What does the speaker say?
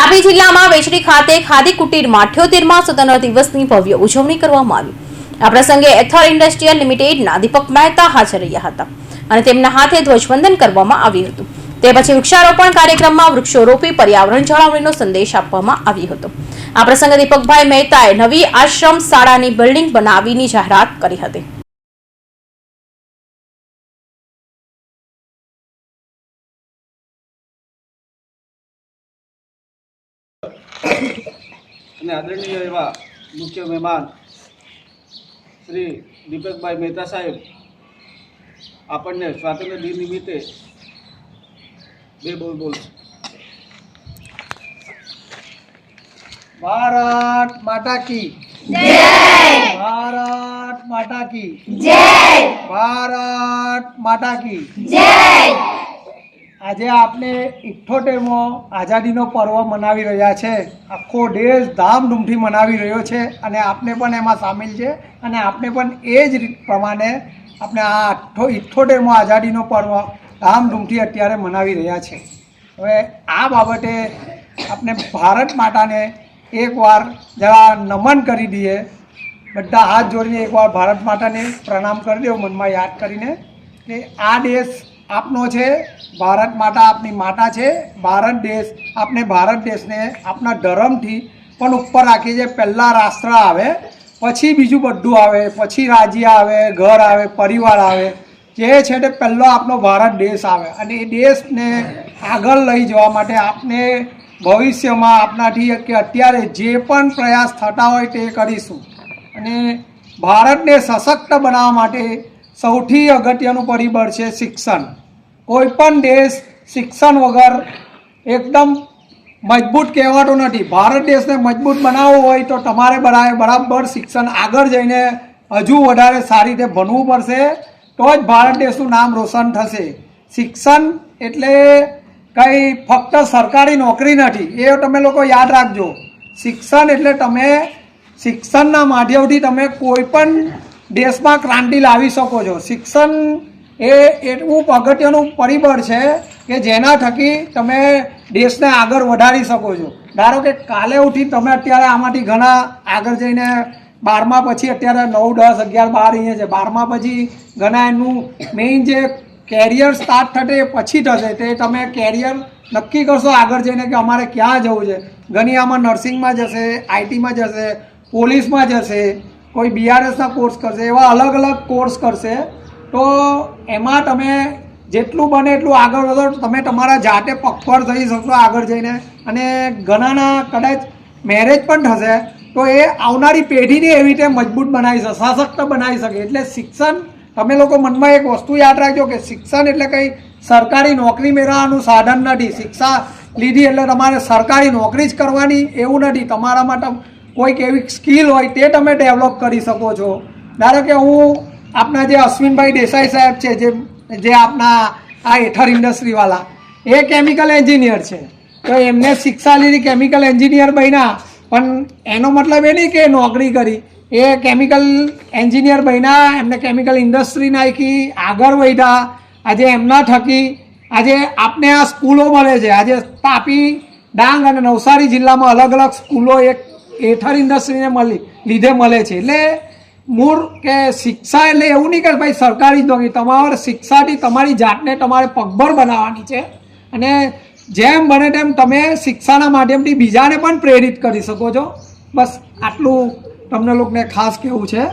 તાપી જિલ્લામાં વેચડી ખાતે ખાદી કુટીરમાં અઠ્યોતેરમાં સ્વતંત્ર દિવસની ભવ્ય ઉજવણી કરવામાં આવી. આ પ્રસંગે એથર ઇન્ડસ્ટ્રીયલ લિમિટેડના દીપક મહેતા હાજર રહ્યા હતા અને તેમના હાથે ધ્વજવંદન કરવામાં આવ્યું હતું. તે પછી વૃક્ષારોપણ કાર્યક્રમમાં વૃક્ષો રોપી પર્યાવરણ જાળવણીનો સંદેશ આપવામાં આવ્યો હતો. આ પ્રસંગે દીપકભાઈ મહેતાએ નવી આશ્રમ શાળાની બિલ્ડિંગ બનાવીની જાહેરાત કરી હતી. અને આદરણીય એવા મુખ્ય મહેમાન શ્રી દીપકભાઈ મહેતા સાહેબ આપણને સ્વાતંત્ર્ય દિન નિમિત્તે બે બોલ બોલ ભારત માતા કી. ભારત માતા કી. ભારત માતા કી. આજે આપણે ઇઠ્ઠોતેરમો આઝાદીનો પર્વ મનાવી રહ્યા છે. આખો દેશ ધામધૂમથી મનાવી રહ્યો છે અને આપણે પણ એમાં સામેલ છે અને આપણે પણ એ જ પ્રમાણે આપણે આ આઠો ઇઠ્ઠોતેરમો આઝાદીનો પર્વ ધામધૂમથી અત્યારે મનાવી રહ્યા છે. હવે આ બાબતે આપણે ભારત માતાને એકવાર જરા નમન કરી દઈએ. બધા હાથ જોડીને એકવાર ભારત માતાને પ્રણામ કરી દો મનમાં યાદ કરીને કે આ દેશ આપનો છે, ભારત માતા આપની માતા છે, ભારત દેશ આપણે ભારત દેશને આપણા ધર્મથી પણ ઉપર રાખીએ છીએ પહેલાં રાષ્ટ્ર આવે, પછી બીજું બધું આવે, પછી રાજ્ય આવે, ઘર આવે, પરિવાર આવે, જે છે તે પહેલો આપણો ભારત દેશ આવે. અને એ દેશને આગળ લઈ જવા માટે આપણે ભવિષ્યમાં આપણાથી કે અત્યારે જે પણ પ્રયાસ થતા હોય તે કરીશું. અને ભારતને સશક્ત બનાવવા માટે સૌથી અગત્યનું પરિબળ છે શિક્ષણ. કોઈ પણ દેશ શિક્ષણ વગર એકદમ મજબૂત કહેવાતો નથી. ભારત દેશને મજબૂત બનાવવો હોય તો તમારે બરાબર શિક્ષણ આગળ જઈને હજુ વધારે સારી રીતે ભણવું પડશે. તો જ ભારત દેશનું નામ રોશન થશે. શિક્ષણ એટલે કંઈ ફક્ત સરકારી નોકરી નથી. એ તમે લોકો યાદ રાખજો. શિક્ષણ એટલે તમે શિક્ષણના માધ્યમથી તમે કોઈ પણ દેશમાં ક્રાંતિ લાવી શકો છો. શિક્ષણ એ એટલું અગત્યનું પરિબળ છે કે જેના થકી તમે દેશને આગળ વધારી શકો છો. ધારો કે કાલે ઉઠી તમે અત્યારે આમાંથી ઘણા આગળ જઈને બારમા પછી અત્યારે નવ, દસ, અગિયાર, બાર અહીંયા છે. બારમા પછી ઘણા એનું મેઇન જે કેરિયર સ્ટાર્ટ થશે એ પછી થશે. તે તમે કેરિયર નક્કી કરશો આગળ જઈને કે અમારે ક્યાં જવું છે? ઘણી આમાં નર્સિંગમાં જશે, આઈટીમાં જશે, પોલીસમાં જશે, કોઈ બીઆરએસના કોર્સ કરશે, એવા અલગ અલગ કોર્સ કરશે. તો એમાં તમે જેટલું બને એટલું આગળ વધો તમે તમારા જાતે પગફળ થઈ શકશો આગળ જઈને. અને ઘણાના કદાચ મેરેજ પણ થશે, તો એ આવનારી પેઢીને એવી રીતે મજબૂત બનાવી શકે, સશક્ત બનાવી શકે. એટલે શિક્ષણ, તમે લોકો મનમાં એક વસ્તુ યાદ રાખજો કે શિક્ષણ એટલે કંઈ સરકારી નોકરી મેળવવાનું સાધન નથી. શિક્ષા લીધી એટલે તમારે સરકારી નોકરી જ કરવાની એવું નથી. તમારા માટે કોઈક એવી સ્કિલ હોય તે તમે ડેવલપ કરી શકો છો. ધારો કે હું આપણા જે અશ્વિનભાઈ દેસાઈ સાહેબ છે, જે જે આપણા આ એથર ઇન્ડસ્ટ્રીવાળા એ કેમિકલ એન્જિનિયર છે. તો એમને શિક્ષા લીધી, કેમિકલ એન્જિનિયર બન્યા. પણ એનો મતલબ એ નહીં કે નોકરી કરી. એ કેમિકલ એન્જિનિયર બન્યા, એમને કેમિકલ ઇન્ડસ્ટ્રી નાખી, આગળ વધ્યા. આજે એમના થકી, આજે આપને આ સ્કૂલો મળે છે. આજે તાપી ડાંગ અને નવસારી જિલ્લામાં અલગ અલગ સ્કૂલો એક એથર ઇન્ડસ્ટ્રીને મળી, લીધે મળે છે. એટલે મૂળ કે શિક્ષા એટલે એવું નહીં કે ભાઈ સરકારી નોકરી તમારે શિક્ષાથી તમારી જાતને તમારે પગભર બનાવવાની છે. અને જેમ બને તેમ તમે શિક્ષાના માધ્યમથી બીજાને પણ પ્રેરિત કરી શકો છો. બસ આટલું તમને લોકોને ખાસ કહેવું છે.